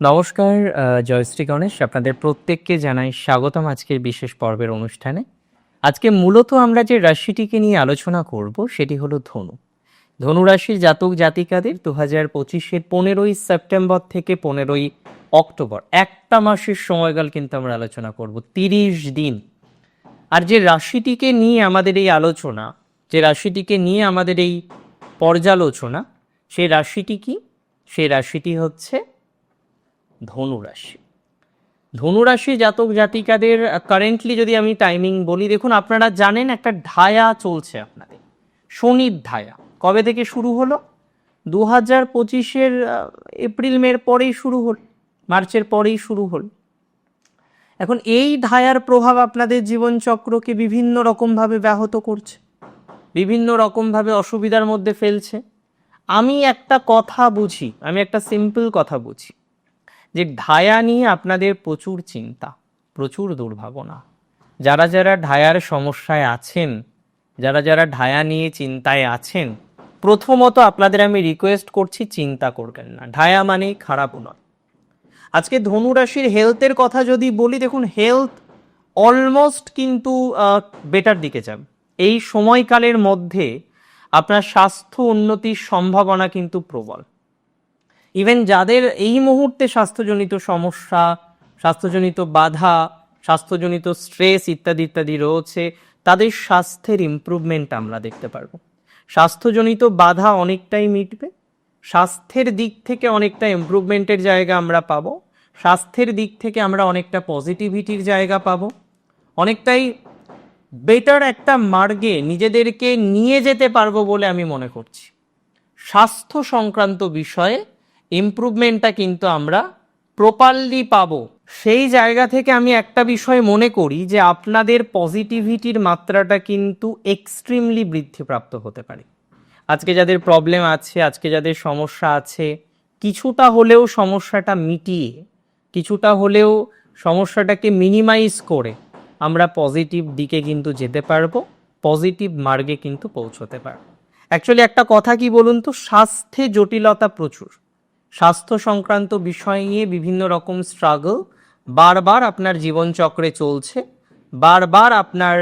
নমস্কার জয়শ্রী গণেশ। আপনাদের প্রত্যেককে জানাই স্বাগতম আজকের বিশেষ পর্বের অনুষ্ঠানে। আজকে মূলত আমরা যে রাশিটিকে নিয়ে আলোচনা করব, সেটি হলো ধনু। ধনু রাশির জাতক জাতিকাদের দু হাজার পঁচিশের পনেরোই সেপ্টেম্বর থেকে পনেরোই অক্টোবর, একটা মাসের সময়কাল কিন্তু আমরা আলোচনা করব, তিরিশ দিন। আর যে রাশিটিকে নিয়ে আমাদের এই আলোচনা, যে রাশিটিকে নিয়ে আমাদের এই পর্যালোচনা, সেই রাশিটি কি? সেই রাশিটি হচ্ছে ধনুরাশি। ধনুরাশি জাতক জাতিকাদের কারেন্টলি যদি আমি টাইমিং বলি, দেখুন আপনারা জানেন একটা ঢায়া চলছে আপনাদের, শনির ঢায়া কবে থেকে শুরু হলো? দু হাজার পঁচিশের এপ্রিল মের পরেই শুরু হল, মার্চের পরেই শুরু হল। এখন এই ঢায়ার প্রভাব আপনাদের জীবনচক্রকে বিভিন্ন রকমভাবে ব্যাহত করছে, বিভিন্ন রকমভাবে অসুবিধার মধ্যে ফেলছে। আমি একটা কথা বুঝি, আমি একটা সিম্পল কথা বুঝি। যে ঢায়া নিয়ে আপনাদের প্রচুর চিন্তা, প্রচুর দুর্ভাবনা। যারা যারা ঢায়ার সমস্যায় আছেন, যারা যারা ঢায়া নিয়ে চিন্তায় আছেন, প্রথমত আপনাদের আমি রিকোয়েস্ট করছি চিন্তা করবেন না। ঢায়া মানেই খারাপ নয়। আজকে ধনুরাশির হেলথের কথা যদি বলি, দেখুন হেলথ অলমোস্ট কিন্তু বেটার দিকে যাবে। এই সময়কালের মধ্যে আপনার স্বাস্থ্য উন্নতির সম্ভাবনা কিন্তু প্রবল। ইভেন যাদের এই মুহূর্তে স্বাস্থ্যজনিত সমস্যা, স্বাস্থ্যজনিত বাধা, স্বাস্থ্যজনিত স্ট্রেস ইত্যাদি ইত্যাদি রয়েছে, তাদের স্বাস্থ্যের ইমপ্রুভমেন্ট আমরা দেখতে পারব। স্বাস্থ্যজনিত বাধা অনেকটাই মিটবে। স্বাস্থ্যের দিক থেকে অনেকটা ইমপ্রুভমেন্টের জায়গা আমরা পাবো। স্বাস্থ্যের দিক থেকে আমরা অনেকটা পজিটিভিটির জায়গা পাবো। অনেকটাই বেটার একটা মার্গে নিজেদেরকে নিয়ে যেতে পারব বলে আমি মনে করছি। স্বাস্থ্য সংক্রান্ত বিষয়ে ইমপ্রুভমেন্টটা কিন্তু আমরা প্রপারলি পাবো। সেই জায়গা থেকে আমি একটা বিষয় মনে করি যে আপনাদের পজিটিভিটির মাত্রাটা কিন্তু এক্সট্রিমলি বৃদ্ধিপ্রাপ্ত হতে পারে। আজকে যাদের প্রবলেম আছে, আজকে যাদের সমস্যা আছে, কিছুটা হলেও সমস্যাটা মিটিয়ে, কিছুটা হলেও সমস্যাটাকে মিনিমাইজ করে আমরা পজিটিভ দিকে কিন্তু যেতে পারব পজিটিভ মার্গে কিন্তু পৌঁছতে পারব। অ্যাকচুয়ালি একটা কথা কি বলুন তো? স্বাস্থ্যে জটিলতা প্রচুর। স্বাস্থ্য সংক্রান্ত বিষয় নিয়ে বিভিন্ন রকম স্ট্রাগল বারবার আপনার জীবনচক্রে চলছে, বারবার আপনার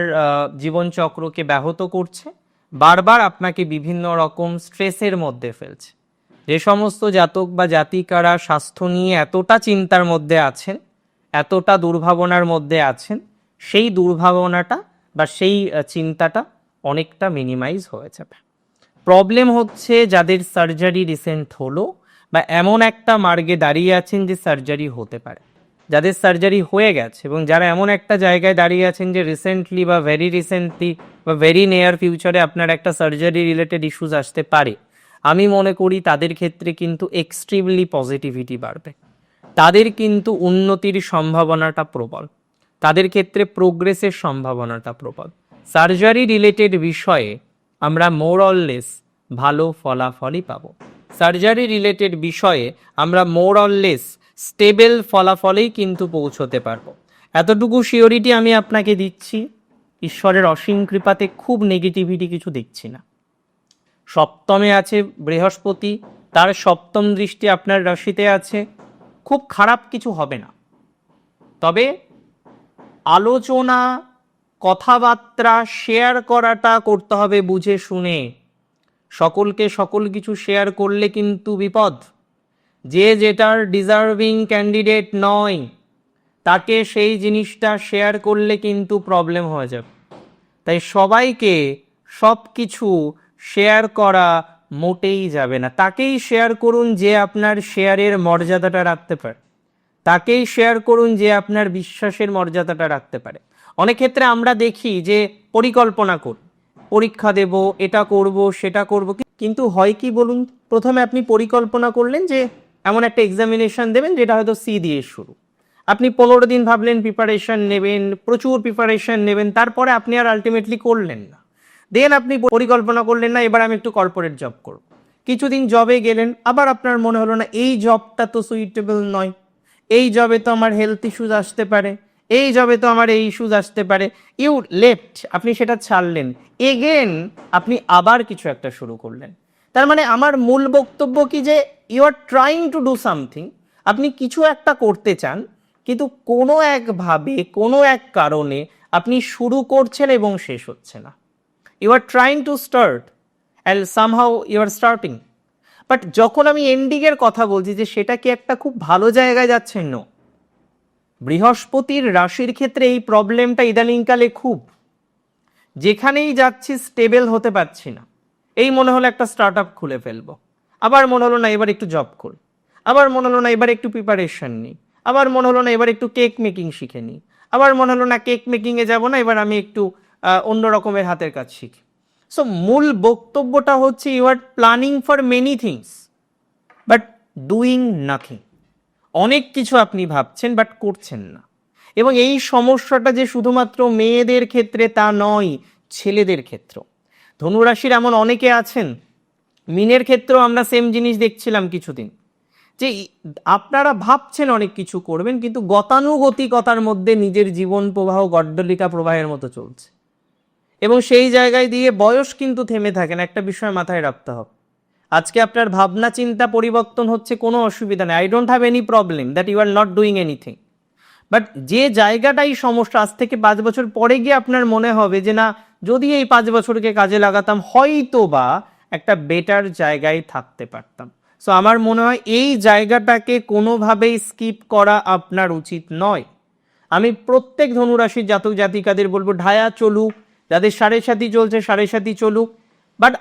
জীবনচক্রকে ব্যাহত করছে, বারবার আপনাকে বিভিন্ন রকম স্ট্রেসের মধ্যে ফেলছে। যে সমস্ত জাতক বা জাতিকারা স্বাস্থ্য নিয়ে এতটা চিন্তার মধ্যে আছেন, এতটা দুর্ভাবনার মধ্যে আছেন, সেই দুর্ভাবনাটা বা সেই চিন্তাটা অনেকটা মিনিমাইজ হয়ে যাবে প্রবলেম হচ্ছে যাদের সার্জারি রিসেন্ট হলো বা এমন একটা মার্গে দাঁড়িয়ে আছেন যে সার্জারি হতে পারে। যাদের সার্জারি হয়ে গেছে এবং যারা এমন একটা জায়গায় দাঁড়িয়ে আছেন যে রিসেন্টলি বা ভেরি রিসেন্টলি বা ভেরি নিয়ার ফিউচারে আপনার একটা সার্জারি রিলেটেড ইস্যুস আসতে পারে, আমি মনে করি তাদের ক্ষেত্রে কিন্তু এক্সট্রিমলি পজিটিভিটি বাড়বে। তাদের কিন্তু উন্নতির সম্ভাবনাটা প্রবল। তাদের ক্ষেত্রে প্রোগ্রেসের সম্ভাবনাটা প্রবল। সার্জারি রিলেটেড বিষয়ে আমরা মোরললেস ভালো ফলাফলই পাবো। সার্জারি রিলেটেড বিষয়ে আমরা মোরললেস স্টেবল ফলাফলেই কিন্তু পৌঁছতে পারব। এতটুকু শিওরিটি আমি আপনাকে দিচ্ছি, ঈশ্বরের অসীম কৃপাতে খুব নেগেটিভিটি কিছু দেখছি না। সপ্তমে আছে বৃহস্পতি, তার সপ্তম দৃষ্টি আপনার রাশিতে আছে, খুব খারাপ কিছু হবে না। তবে আলোচনা, কথাবার্তা শেয়ার করাটা করতে হবে বুঝে শুনে। সকলকে সকল কিছু শেয়ার করলে কিন্তু বিপদ। যে যেটার ডিজার্ভিং ক্যান্ডিডেট নয়, তাকে সেই জিনিসটা শেয়ার করলে কিন্তু প্রবলেম হয়ে যাবে। তাই সবাইকে সব কিছু শেয়ার করা মোটেই যাবে না। তাকেই শেয়ার করুন যে আপনার শেয়ারের মর্যাদাটা রাখতে পারে। তাকেই শেয়ার করুন যে আপনার বিশ্বাসের মর্যাদাটা রাখতে পারে। অনেক ক্ষেত্রে আমরা দেখি যে পরিকল্পনা করি পরীক্ষা দেব, এটা করব, সেটা করব। কিন্তু হয় কি বলুন? প্রথমে আপনি পরিকল্পনা করলেন যে এমন একটা এক্সামিনেশন দেবেন যেটা হয়তো সি দিয়ে শুরু। আপনি পনেরো দিন ভাবলেন প্রিপারেশন নেবেন, প্রচুর প্রিপারেশন নেবেন, তারপরে আপনি আর আলটিমেটলি করলেন না। দেন আপনি পরিকল্পনা করলেন, না, এবার আমি একটু কর্পোরেট জব করব। কিছুদিন জবে গেলেন, আবার আপনার মনে হলো, না, এই জবটা তো সুইটেবল নয়। এই জবে তো আমার হেলথ ইস্যুজ আসতে পারে। এই জবে তো আমার এই ইস্যুজ আসতে পারে। ইউ লেফট আপনি সেটা ছাড়লেন। এগেন আপনি আবার কিছু একটা শুরু করলেন। তার মানে আমার মূল বক্তব্য কি যে you are trying to do something আপনি কিছু একটা করতে চান, কিন্তু কোনো একভাবে, কোনো এক কারণে আপনি শুরু করছেন এবং শেষ হচ্ছে না। You are trying to start and somehow you are starting but যখন আমি এন্ডিংয়ের কথা বলছি যে, সেটা কি একটা খুব ভালো জায়গায় যাচ্ছেন নো বৃহস্পতির রাশির ক্ষেত্রে এই প্রবলেমটা ইদানিংকালে খুব। যেখানেই যাচ্ছি স্টেবল হতে পারছি না। এই মনে হলো একটা স্টার্ট খুলে ফেলব। আবার মনে হলো না, এবার একটু জব করি। আবার মনে হলো না, এবার একটু প্রিপারেশন নিই। আবার মনে হলো না, এবার একটু কেক মেকিং শিখে নিই। আবার মনে হলো না কেক মেকিংয়ে যাব না, এবার আমি একটু অন্য রকমের হাতের কাজ শিখি। সো মূল বক্তব্যটা হচ্ছে you are planning for many things but doing nothing অনেক কিছু আপনি ভাবছেন বাট করছেন না। এবং এই সমস্যাটা যে শুধুমাত্র মেয়েদের ক্ষেত্রে তা নয়, ছেলেদের ক্ষেত্র ধনুরাশির এমন অনেকে আছেন, মিনের ক্ষেত্রেও আমরা সেম জিনিস দেখছিলাম কিছুদিন, যে আপনারা ভাবছেন অনেক কিছু করবেন, কিন্তু গতানুগতিকতার মধ্যে নিজের জীবন প্রবাহ গড্ডলিকা প্রবাহের মতো চলছে। এবং সেই জায়গায় দিয়ে বয়স কিন্তু থেমে থাকে না, একটা বিষয় মাথায় রাখতে হবে। আজকে আপনার ভাবনা চিন্তা পরিবর্তন হচ্ছে কোনো অসুবিধা নেই। I don't have any problem that you are not doing anything but যে জায়গাটাই সমস্যা, আজ থেকে পাঁচ বছর পরে গিয়ে আপনার মনে হবে যে না, যদি এই পাঁচ বছরকে কাজে লাগাতাম হয়তো বা একটা বেটার জায়গায় থাকতে পারতাম। সো আমার মনে হয় এই জায়গাটাকে কোনোভাবেই স্কিপ করা আপনার উচিত নয়। আমি প্রত্যেক ধনুরাশির জাতক জাতিকাদের বলব, ঢায়া চলুক, যাদের সাড়ে সাথী চলছে, সাড়ে সাথী চলুক। বাট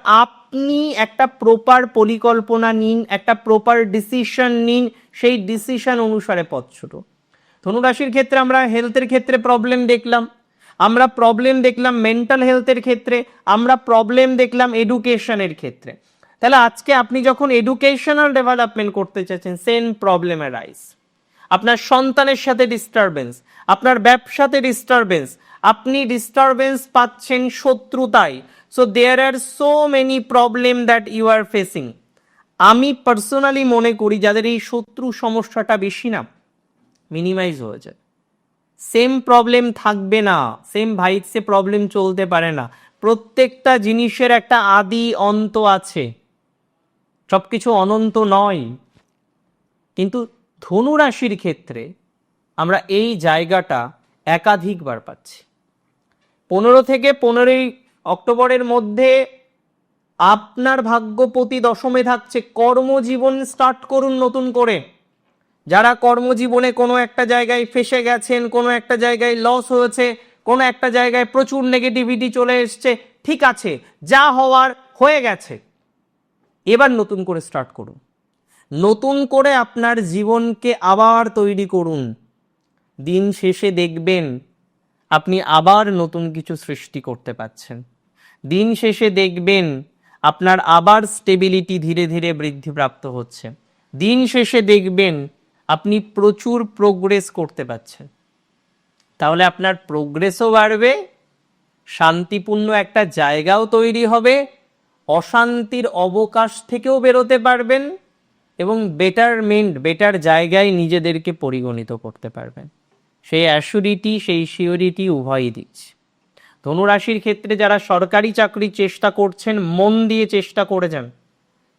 আপনি একটা প্রপার পরিকল্পনা নিন, একটা প্রপার ডিসিশন নিন, সেই ডিসিশন অনুসারে পথ ছোটো। ধনুরাশির ক্ষেত্রে আমরা হেলথের ক্ষেত্রে প্রবলেম দেখলাম, আমরা প্রবলেম দেখলাম মেন্টাল হেলথের ক্ষেত্রে, আমরা প্রবলেম দেখলাম এডুকেশনের ক্ষেত্রে। তাহলে আজকে আপনি যখন এডুকেশনাল ডেভেলপমেন্ট করতে চাচ্ছেন সেম প্রবলেম রাইস আপনার সন্তানের সাথে ডিস্টারবেন্স আপনার ব্যবসাতে ডিস্টারবেন্স আপনি ডিস্টারবেন্স পাচ্ছেন শত্রুতায়। So there are so many problem that you are facing আমি পার্সোনালি মনে করি যাদের এই শত্রু সমস্যাটা বেশি না মিনিমাইজ হয়ে যায়। সেম প্রবলেম থাকবে না সেম ভাইটসে প্রবলেম চলতে পারে না। প্রত্যেকটা জিনিসের একটা আদি অন্ত আছে। সবকিছু অনন্ত নয়। কিন্তু ধনু রাশির ক্ষেত্রে আমরা এই জায়গাটা একাধিকবার পাচ্ছি। পনেরো থেকে পনেরোই অক্টোবরের মধ্যে আপনার ভাগ্যপতি দশমে থাকছে। কর্মজীবন স্টার্ট করুন নতুন করে। যারা কর্মজীবনে কোনো একটা জায়গায় ফেসে গেছেন, কোনো একটা জায়গায় লস হয়েছে, কোনো একটা জায়গায় প্রচুর নেগেটিভিটি চলে এসছে, ঠিক আছে, যা হওয়ার হয়ে গেছে। এবার নতুন করে স্টার্ট করুন। নতুন করে আপনার জীবনকে আবার তৈরি করুন। দিন শেষে দেখবেন আপনি আবার নতুন কিছু সৃষ্টি করতে পাচ্ছেন দিন শেষে দেখবেন আপনার আবার স্টেবিলিটি ধীরে ধীরে বৃদ্ধিপ্রাপ্ত হচ্ছে। দিন শেষে দেখবেন আপনি প্রচুর প্রোগ্রেস করতে পাচ্ছেন তাহলে আপনার প্রোগ্রেসও বাড়বে, শান্তিপূর্ণ একটা জায়গাও তৈরি হবে, অশান্তির অবকাশ থেকেও বেরোতে পারবেন এবং বেটারমেন্ট বেটার জায়গায় নিজেদেরকে পরিগণিত করতে পারবেন। সেই অ্যাসুরিটি সেই সিওরিটি উভয়ই দিচ্ছে। ধনুরাশির ক্ষেত্রে যারা সরকারি চাকরির চেষ্টা করছেন, মন দিয়ে চেষ্টা করে যান।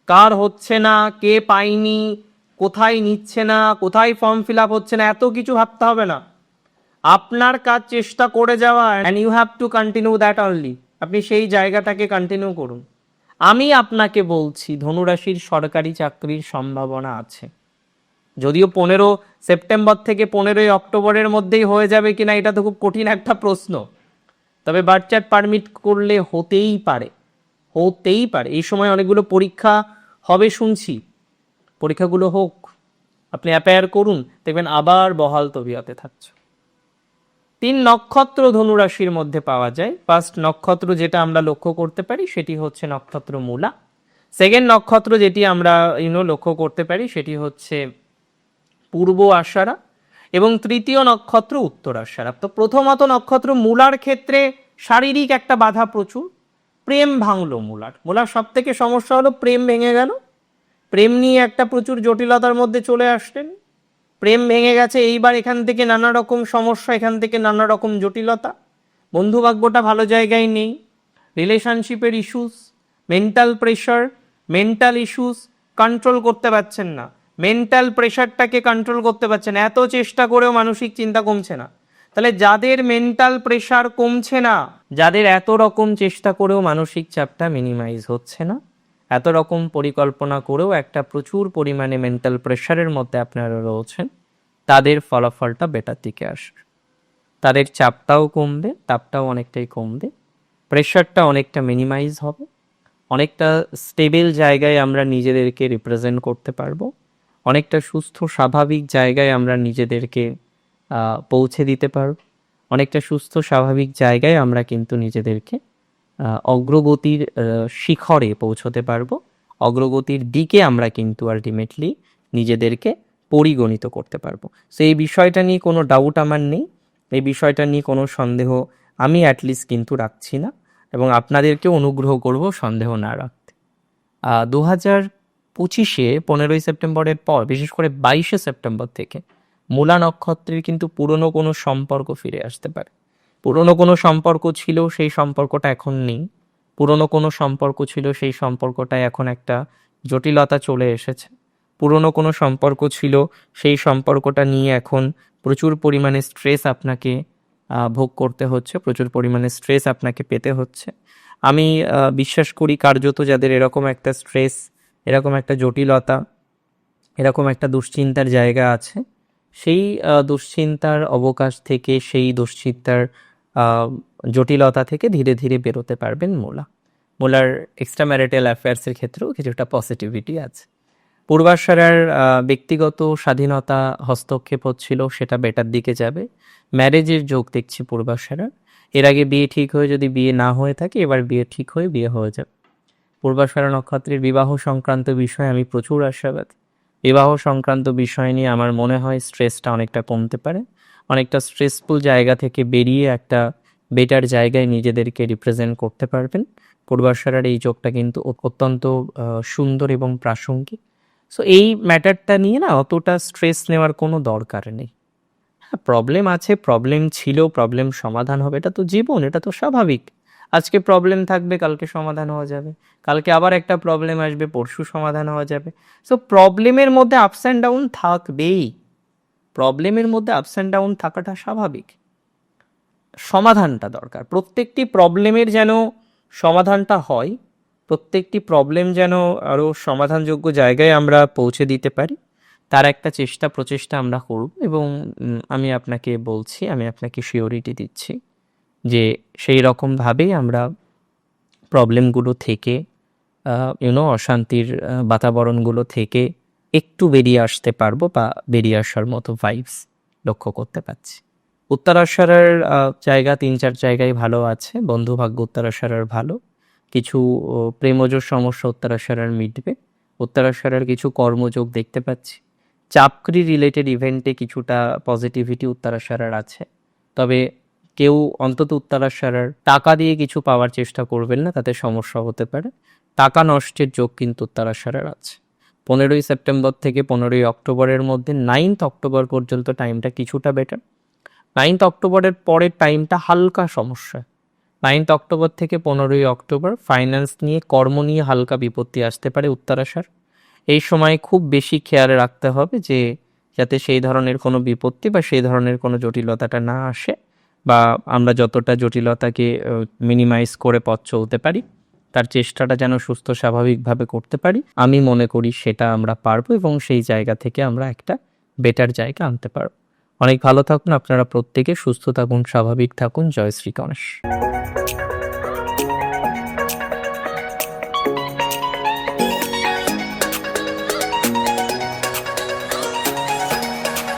কার হচ্ছে না, কে পায়নি, কোথায় নিচ্ছে না, কোথায় ফর্ম ফিল আপ হচ্ছে না, এত কিছু ভাবতে হবে না। আপনার কাজ চেষ্টা করে যাওয়া and you have to continue that only আপনি সেই জায়গাটাকে কন্টিনিউ করুন। আমি আপনাকে বলছি, ধনুরাশির সরকারি চাকরির সম্ভাবনা আছে। যদিও পনেরো সেপ্টেম্বর থেকে পনেরোই অক্টোবরের মধ্যেই হয়ে যাবে কিনা, এটা তো খুব কঠিন একটা প্রশ্ন। তবে বার্থ পারমিট করলে হতেই পারে হতেই পারে। এই সময় অনেকগুলো পরীক্ষা হবে শুনছি। পরীক্ষাগুলো হোক, আপনি অ্যাপেয়ার করুন, দেখবেন আবার বহাল তবিয়াতে থাকছে। তিন নক্ষত্র ধনুরাশির মধ্যে পাওয়া যায়। ফার্স্ট নক্ষত্র যেটা আমরা লক্ষ্য করতে পারি, সেটি হচ্ছে নক্ষত্র মূলা। সেকেন্ড নক্ষত্র যেটি আমরা ইউনো লক্ষ্য করতে পারি, সেটি হচ্ছে পূর্ব আষাঢ়া এবং তৃতীয় নক্ষত্র উত্তর আষাঢ়া। তো প্রথমত নক্ষত্র মূলার ক্ষেত্রে শারীরিক একটা বাধা প্রচুর, প্রেম ভাঙলো মূলার। মূলার সব থেকে সমস্যা হলো প্রেম ভেঙে গেল, প্রেম নিয়ে একটা প্রচুর জটিলতার মধ্যে চলে আসলেন, প্রেম ভেঙে গেছে এইবার এখান থেকে নানা রকম সমস্যা, এখান থেকে নানা রকম জটিলতা বন্ধুভাগ্যটা ভালো জায়গায় নেই রিলেশনশিপের issues mental pressure mental issues control করতে পারছেন না। মেন্টাল প্রেশারটাকে কন্ট্রোল করতে পারছে না। এত চেষ্টা করেও মানসিক চিন্তা কমছে না। তাহলে যাদের মেন্টাল প্রেশার কমছে না, যাদের এত রকম চেষ্টা করেও মানসিক চাপটা মিনিমাইজ হচ্ছে না, এত রকম পরিকল্পনা করেও একটা প্রচুর পরিমাণে মেন্টাল প্রেশারের মধ্যে আপনারা রয়েছেন, তাদের ফলাফলটা বেটার দিকে আসবে। তাদের চাপটাও কমবে, তাপটাও অনেকটাই কমবে প্রেশারটা অনেকটা মিনিমাইজ হবে, অনেকটা স্টেবল জায়গায় আমরা নিজেদেরকে রিপ্রেজেন্ট করতে পারব। অনেকটা সুস্থ, স্বাভাবিক জায়গায় আমরা নিজেদেরকে পৌঁছে দিতে পারব। অনেকটা সুস্থ, স্বাভাবিক জায়গায় আমরা কিন্তু নিজেদেরকে অগ্রগতির শিখরে পৌঁছতে পারব। অগ্রগতির দিকে আমরা কিন্তু আলটিমেটলি নিজেদেরকে পরিগণিত করতে পারব। সো এই বিষয়টা নিয়ে কোনো ডাউট আমার নেই। এই বিষয়টা নিয়ে কোনো সন্দেহ আমি অ্যাটলিস্ট কিন্তু রাখছি না। এবং আপনাদেরকেও অনুগ্রহ করব সন্দেহ না রাখতে। দু হাজার পঁচিশে, পনেরোই সেপ্টেম্বরের পর, বিশেষ করে বাইশে সেপ্টেম্বর থেকে, মূলা নক্ষত্রের কিন্তু পুরনো কোনো সম্পর্ক ফিরে আসতে পারে। পুরনো কোনো সম্পর্ক ছিল, সেই সম্পর্কটা এখন নেই। পুরনো কোনো সম্পর্ক ছিল, সেই সম্পর্কটা এখন একটা জটিলতা চলে এসেছে। পুরনো কোনো সম্পর্ক ছিল, সেই সম্পর্কটা নিয়ে এখন প্রচুর পরিমাণে স্ট্রেস আপনাকে ভোগ করতে হচ্ছে, প্রচুর পরিমাণে স্ট্রেস আপনাকে পেতে হচ্ছে। আমি বিশ্বাস করি কার্যত যাদের এরকম একটা স্ট্রেস এরকম একটা জটিলতা, এরকম একটা দুশ্চিন্তার জায়গা আছে। সেই দুশ্চিন্তার অবকাশ থেকে, সেই দুশ্চিন্তার জটিলতা থেকে ধীরে ধীরে বেরোতে পারবেন মোলা। মোলার এক্সট্রা ম্যারিটাল অ্যাফেয়ার্সের ক্ষেত্রেও কিছুটা পজিটিভিটি আছে। পূর্বাশারার ব্যক্তিগত স্বাধীনতা হস্তক্ষেপ হচ্ছিল, সেটা বেটার দিকে যাবে। ম্যারেজের যোগ দেখছি পূর্বাশারার। এর আগে বিয়ে ঠিক হয়ে যদি বিয়ে না হয়ে থাকে, এবার বিয়ে ঠিক হয়ে বিয়ে হয়ে যাবে। পূর্বাশারা নক্ষত্রের বিবাহ সংক্রান্ত বিষয়ে আমি প্রচুর আশাবাদী। বিবাহ সংক্রান্ত বিষয় নিয়ে আমার মনে হয় স্ট্রেসটা অনেকটা কমতে পারে। অনেকটা স্ট্রেসফুল জায়গা থেকে বেরিয়ে একটা বেটার জায়গায় নিজেদেরকে রিপ্রেজেন্ট করতে পারবেন। পূর্বাশারার এই যোগটা কিন্তু অত্যন্ত সুন্দর এবং প্রাসঙ্গিক। সো এই ম্যাটারটা নিয়ে না অতটা স্ট্রেস নেওয়ার কোনো দরকার নেই। হ্যাঁ প্রবলেম আছে, প্রবলেম ছিল, প্রবলেম সমাধান হবে, এটা তো জীবন, এটা তো স্বাভাবিক। আজকে প্রবলেম থাকবে, কালকে সমাধান হওয়া যাবে। কালকে আবার একটা প্রবলেম আসবে, পরশু সমাধান হওয়া যাবে। সো প্রবলেমের মধ্যে আপস অ্যান্ড ডাউন থাকবেই। প্রবলেমের মধ্যে আপস অ্যান্ড ডাউন থাকাটা স্বাভাবিক। সমাধানটা দরকার। প্রত্যেকটি প্রবলেমের যেন সমাধানটা হয়, প্রত্যেকটি প্রবলেম যেন আরও সমাধানযোগ্য জায়গায় আমরা পৌঁছে দিতে পারি, তার একটা চেষ্টা প্রচেষ্টা আমরা করব এবং আমি আপনাকে বলছি, আমি আপনাকে শিওরিটি দিচ্ছি। যে সেই রকমভাবেই আমরা প্রবলেমগুলো থেকে ইউনো অশান্তির বাতাবরণগুলো থেকে একটু বেরিয়ে আসতে পারব বা বেরিয়ে আসার মতো ভাইবস লক্ষ্য করতে পারছি। উত্তরাশারার জায়গা তিন চার জায়গায় ভালো আছে বন্ধু ভাগ্য উত্তরাশারার ভালো। কিছু প্রেমজ সমস্যা উত্তরাশারার মিটবে। উত্তরাশারার কিছু কর্মযোগ দেখতে পাচ্ছি। চাকরি রিলেটেড ইভেন্টে কিছুটা পজিটিভিটি উত্তরাশারার আছে। তবে কেউ অন্তত উত্তরাশারার টাকা দিয়ে কিছু পাওয়ার চেষ্টা করবেন না, তাতে সমস্যা হতে পারে। টাকা নষ্টের যোগ কিন্তু উত্তরাশারার আছে। পনেরোই সেপ্টেম্বর থেকে পনেরোই অক্টোবরের মধ্যে নাইনথ অক্টোবর পর্যন্ত টাইমটা কিছুটা বেটার নাইনথ অক্টোবরের পরের টাইমটা হালকা সমস্যা। নাইনথ অক্টোবর থেকে পনেরোই অক্টোবর ফাইন্যান্স নিয়ে, কর্ম নিয়ে হালকা বিপত্তি আসতে পারে উত্তরাশার এই সময় খুব বেশি খেয়াল রাখতে হবে যে, যাতে সেই ধরনের কোনো বিপত্তি বা সেই ধরনের কোনো জটিলতাটা না আসে। বা আমরা যতটা জটিলতাকে মিনিমাইজ করে পথ চলতে পারি, তার চেষ্টাটা যেন সুস্থ স্বাভাবিকভাবে করতে পারি, আমি মনে করি সেটা আমরা পারব এবং সেই জায়গা থেকে আমরা একটা বেটার জায়গা আনতে পারব। অনেক ভালো থাকুন, আপনারা প্রত্যেকে সুস্থ থাকুন, স্বাভাবিক থাকুন। জয় শ্রী গণেশ।